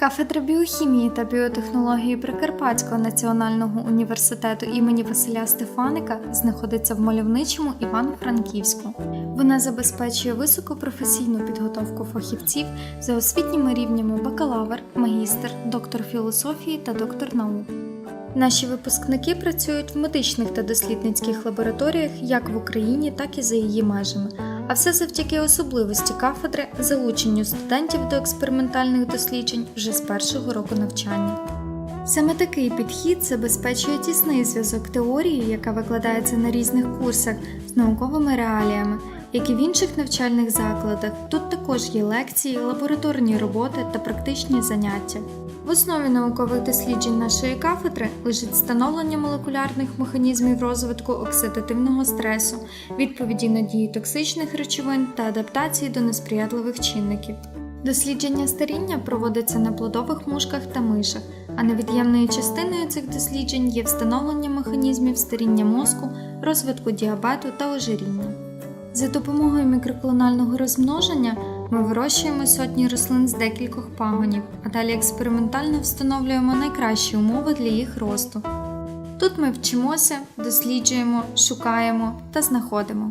Кафедра біохімії та біотехнології Прикарпатського національного університету імені Василя Стефаника знаходиться в мальовничому Івано-Франківську. Вона забезпечує високопрофесійну підготовку фахівців за освітніми рівнями бакалавр, магістр, доктор філософії та доктор наук. Наші випускники працюють в медичних та дослідницьких лабораторіях як в Україні, так і за її межами. А все завдяки особливості кафедри залученню студентів до експериментальних досліджень вже з першого року навчання. Саме такий підхід забезпечує тісний зв'язок теорії, яка викладається на різних курсах з науковими реаліями, як і в інших навчальних закладах. Тут також є лекції, лабораторні роботи та практичні заняття. В основі наукових досліджень нашої кафедри лежить становлення молекулярних механізмів розвитку оксидативного стресу, відповіді на дії токсичних речовин та адаптації до несприятливих чинників. Дослідження старіння проводиться на плодових мушках та мишах, а невід'ємною частиною цих досліджень є встановлення механізмів старіння мозку, розвитку діабету та ожиріння. За допомогою мікроклонального розмноження ми вирощуємо сотні рослин з декількох пагонів, а далі експериментально встановлюємо найкращі умови для їх росту. Тут ми вчимося, досліджуємо, шукаємо та знаходимо.